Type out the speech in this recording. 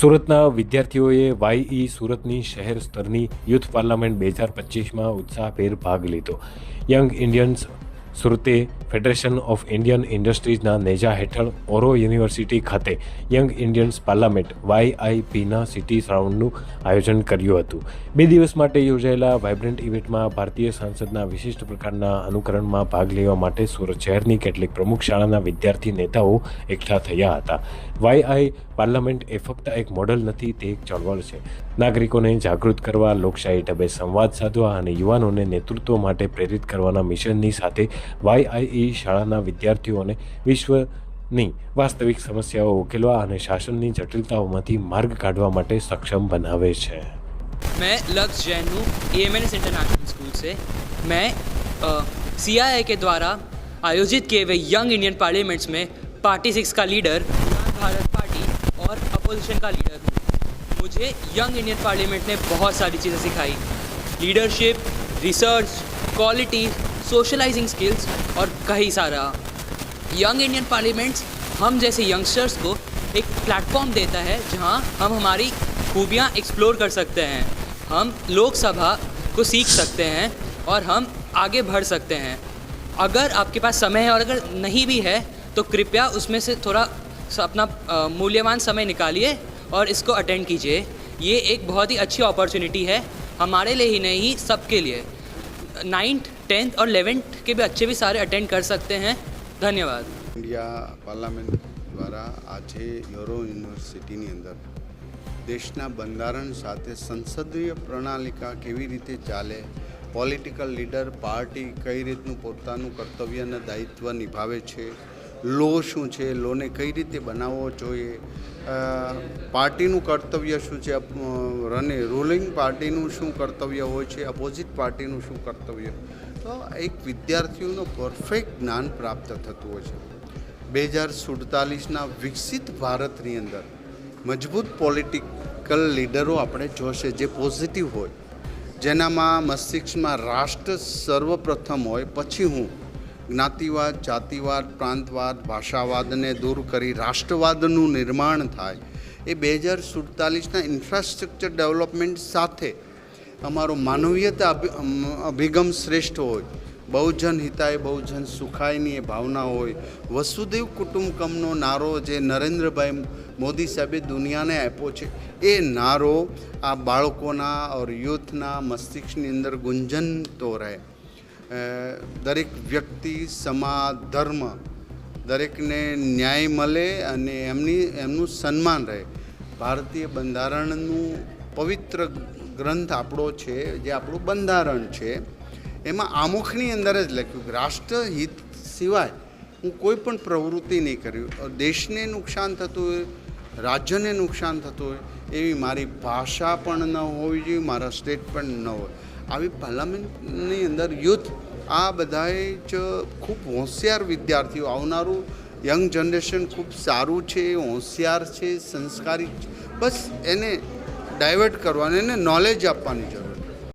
સુરતના વિદ્યાર્થીઓએ વાયઈ સુરતની શહેર સ્તરની યુથ પાર્લામેન્ટ બે હજાર પચીસમાં ઉત્સાહભેર ભાગ લીધો. યંગ ઇન્ડિયન્સ સુરતે ફેડરેશન ઓફ ઇન્ડિયન ઇન્ડસ્ટ્રીઝના નેજા હેઠળ ઓરો યુનિવર્સિટી ખાતે યંગ ઇન્ડિયન્સ પાર્લામેન્ટ વાયઆઈપીના સિટી રાઉન્ડનું આયોજન કર્યું હતું. બે દિવસ માટે યોજાયેલા વાઇબ્રન્ટ ઇવેન્ટમાં ભારતીય સાંસદના વિશિષ્ટ પ્રકારના અનુકરણમાં ભાગ લેવા માટે સુરત શહેરની કેટલીક પ્રમુખ શાળાના વિદ્યાર્થી નેતાઓ એકઠા થયા હતા. વાયઆઈ પાર્લામેન્ટ એ ફક્ત એક મોડલ નથી, તે એક ચળવળ છે. નાગરિકોને જાગૃત કરવા, લોકશાહી ઢબે સંવાદ સાધવા અને યુવાનોને નેતૃત્વ માટે પ્રેરિત કરવાના મિશનની સાથે વાયઆઈઈ શાળાના વિદ્યાર્થીઓને વિશ્વની વાસ્તવિક સમસ્યાઓ ઉકેલવા અને શાસનની જટિલતાઓમાંથી માર્ગ કાઢવા માટે સક્ષમ બનાવે છે मैं लक्ष्य जैन हूँ A M N S international school से मैं सी आई आई के द्वारा आयोजित किए हुए यंग इंडियन पार्लियामेंट्स में पार्टी सिक्स का लीडर उड़ान भारत पार्टी और अपोजिशन का लीडर हूँ मुझे यंग इंडियन पार्लियामेंट ने बहुत सारी चीज़ें सिखाई leadership research quality socialising skills और कई सारा। यंग इंडियन पार्लियामेंट्स हम जैसे यंगस्टर्स को एक प्लेटफॉर्म देता है जहाँ हम हमारी खूबियाँ एक्सप्लोर कर सकते हैं। हम लोकसभा को सीख सकते हैं और हम आगे बढ़ सकते हैं। अगर आपके पास समय है और अगर नहीं भी है तो कृपया उसमें से थोड़ा अपना मूल्यवान समय निकालिए और इसको अटेंड कीजिए। ये एक बहुत ही अच्छी अपॉर्चुनिटी है हमारे लिए ही नहीं, सबके लिए। नाइन्थ टेंथ और इलेवेंथ के भी बच्चे भी सारे अटेंड कर सकते हैं धन्यवाद ઇન્ડિયા પાર્લામેન્ટ દ્વારા આજે યુરો યુનિવર્સિટીની અંદર દેશના બંધારણ સાથે સંસદીય પ્રણાલિકા કેવી રીતે ચાલે પોલિટિકલ લીડર પાર્ટી કઈ રીતનું પોતાનું કર્તવ્ય અને દાયિત્વ નિભાવે છે લો શું છે લોને કઈ રીતે બનાવવો જોઈએ અ, પાર્ટીનું કર્તવ્ય શું છે અપ- રને રૂલિંગ પાર્ટીનું શું કર્તવ્ય હોય છે અપોઝિટ પાર્ટીનું શું કર્તવ્ય તો એક વિદ્યાર્થીઓનું પરફેક્ટ જ્ઞાન પ્રાપ્ત થતું હોય છે. બે હજાર સુડતાલીસના વિકસિત ભારતની અંદર મજબૂત પોલિટિકલ લીડરો આપણે જોશે જે પોઝિટિવ હોય. જેનામાં મસ્તિષ્કમાં રાષ્ટ્ર સર્વપ્રથમ હોય, પછી હું જ્ઞાતિવાદ, જાતિવાદ, પ્રાંતવાદ, ભાષાવાદને દૂર કરી રાષ્ટ્રવાદનું નિર્માણ થાય. એ બે હજાર સુડતાલીસના ઇન્ફ્રાસ્ટ્રક્ચર ડેવલપમેન્ટ સાથે અમારો માનવીયતા અભિગમ શ્રેષ્ઠ હોય. બહુજન હિતાય, બહુજન સુખાયની એ ભાવના હોય. વસુદેવ કુટુંબકમનો નારો જે નરેન્દ્રભાઈ મોદી સાહેબે દુનિયાને આપ્યો છે, એ નારો આ બાળકોના ઓર યુથના મસ્તિષ્કની અંદર ગુંજનતો રહે. દરેક વ્યક્તિ, સમાજ, ધર્મ દરેકને ન્યાય મળે અને એમની, એમનું સન્માન રહે. ભારતીય બંધારણનું પવિત્ર ગ્રંથ આપણો છે, જે આપણું બંધારણ છે, એમાં આમુખની અંદર જ લખ્યું રાષ્ટ્રહિત સિવાય હું કોઈ પણ પ્રવૃત્તિ નહીં કર્યું દેશને નુકસાન થતું હોય, રાજ્યને નુકસાન થતું હોય, એવી મારી ભાષા પણ ન હોવી જોઈએ, મારા સ્ટેટ પણ ન હોય. આવી પાર્લામેન્ટની અંદર યુથ આ બધાએ જ ખૂબ હોશિયાર વિદ્યાર્થીઓ આવનારું યંગ જનરેશન ખૂબ સારું છે, હોશિયાર છે, સંસ્કારી બસ એને ડાયવર્ટ કરવાની અને નોલેજ આપવાની જરૂર છે.